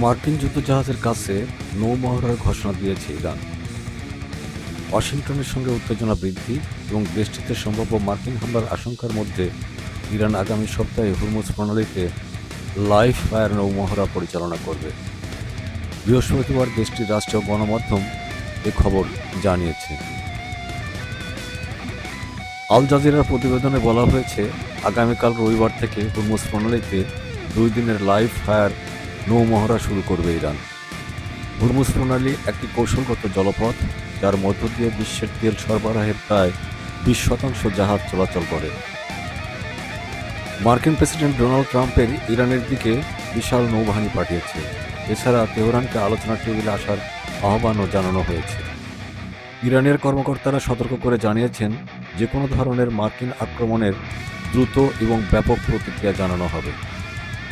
মার্কিন যুদ্ধজাহাজের কাছে নৌমহড়ার ঘোষণা দিয়েছে ইরান। ওয়াশিংটনের সঙ্গে উত্তেজনা বৃদ্ধি এবং দেশটিতে সম্ভাব্য মার্কিন হামলার আশঙ্কার মধ্যে ইরান আগামী সপ্তাহে হুরমুজ প্রণালীতে লাইভ ফায়ার নৌমহড়া পরিচালনা করবে। বৃহস্পতিবার দেশটির রাষ্ট্রীয় গণমাধ্যম এ খবর জানিয়েছে। আল জাজিরার প্রতিবেদনে বলা হয়েছে, আগামীকাল রবিবার থেকে হুরমুজ প্রণালীতে দুই দিনের লাইভ ফায়ার নৌমহড়া শুরু করবে ইরান। হুরমুজ প্রণালী একটি কৌশলগত জলপথ, যার মধ্য দিয়ে বিশ্বের তেল সরবরাহের প্রায় বিশ শতাংশ জাহাজ চলাচল করে। মার্কিন প্রেসিডেন্ট ডোনাল্ড ট্রাম্পের ইরানের দিকে বিশাল নৌবাহিনী পাঠিয়েছে। এছাড়া তেহরানকে আলোচনার টেবিলে আসার আহ্বানও জানানো হয়েছে। ইরানের কর্মকর্তারা সতর্ক করে জানিয়েছেন, যে কোনো ধরনের মার্কিন আক্রমণের দ্রুত এবং ব্যাপক প্রতিক্রিয়া জানানো হবে।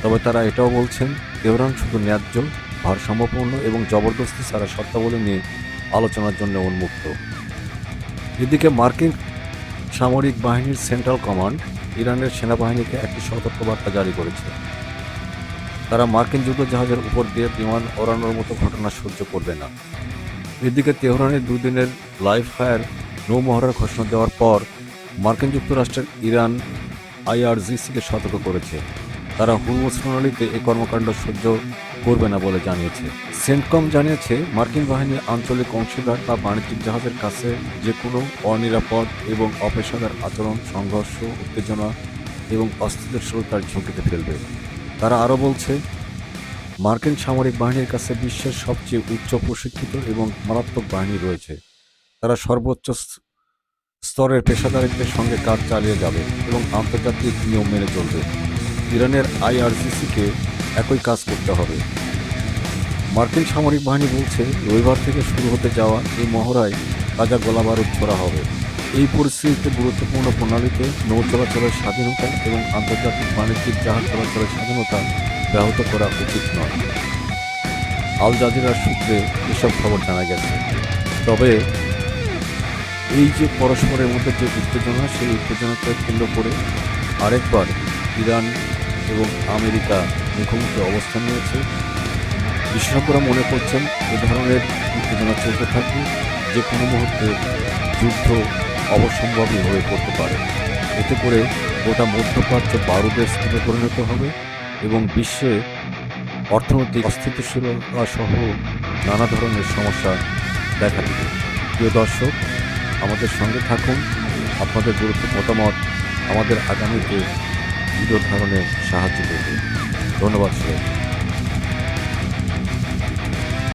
তবে তারা এটাও বলছেন তেহরান শুধু ন্যায্য, ভারসাম্যপূর্ণ এবং জবরদস্তি ছাড়া শর্তাবলী নিয়ে আলোচনার জন্য উন্মুক্ত। এদিকে মার্কিন সামরিক বাহিনীর সেন্ট্রাল কমান্ড ইরানের সেনাবাহিনীকে একটি সতর্কবার্তা জারি করেছে। তারা মার্কিন যুদ্ধজাহাজের উপর দিয়ে বিমান ওড়ানোর মতো ঘটনা সহ্য করবে না। এদিকে তেহরানের দুদিনের লাইভ ফায়ার নৌমহড়ার ঘোষণা দেওয়ার পর মার্কিন যুক্তরাষ্ট্রের ইরান আইআরজিসিকে সতর্ক করেছে। তারা হুরমুজ প্রণালীতে এই কর্মকাণ্ড সহ্য করবে না বলে জানিয়েছে। সেন্টকম জানিয়েছে, মার্কিন বাহিনী আঞ্চলিক অংশীদার বা বাণিজ্যিক জাহাজের কাছে যে কোনো অনিরাপদ এবং অপেশাদার আচরণ, সংঘর্ষ, উত্তেজনা এবং অস্থিতিশীলতার ঝুঁকিতে ফেলবে। তারা আরও বলছে, মার্কিন সামরিক বাহিনীর কাছে বিশ্বের সবচেয়ে উচ্চ প্রশিক্ষিত এবং মারাত্মক বাহিনী রয়েছে। তারা সর্বোচ্চ স্তরের পেশাদারিত্বের সঙ্গে কাজ চালিয়ে যাবে এবং আন্তর্জাতিক নিয়ম মেনে চলবে। ইরানের আইআরসিসিকে একই কাজ করতে হবে। মার্কিন সামরিক বাহিনী বলছে, রবিবার থেকে শুরু হতে যাওয়া এই মহড়ায় তাজা গোলাবারুদ ছোড়া হবে। এই পরিস্থিতিতে গুরুত্বপূর্ণ প্রণালীতে নৌ চলাচলের স্বাধীনতা এবং আন্তর্জাতিক বাণিজ্যিক জাহাজ চলাচলের স্বাধীনতা ব্যাহত করা উচিত নয়। আল জাজিরার সূত্রে এসব খবর জানা গেছে। তবে এই যে পরস্পরের মধ্যে যে উত্তেজনা, সেই উত্তেজনাকে কেন্দ্র করে আরেকবার ইরান এবং আমেরিকা মুখোমুখি অবস্থান নিয়েছে। বিশেষজ্ঞরা মনে করছেন এ ধরনের উত্তেজনা চলতে থাকলে যে কোনো মুহূর্তে যুদ্ধ অবসম্ভাবী হয়ে পড়তে পারে। এতে করে গোটা মধ্যপ্রাচ্য বারুদের স্থিতি পরিণত হবে এবং বিশ্বে অর্থনৈতিক অস্থিতিশীলতা সহ নানা ধরনের সমস্যা দেখা দিবে। প্রিয় দর্শক, আমাদের সঙ্গে থাকুন। আপনাদের গুরুত্ব মতামত আমাদের আগামীতে ভিডিও ধারণে সাহায্য করবে। ধন্যবাদ সবাই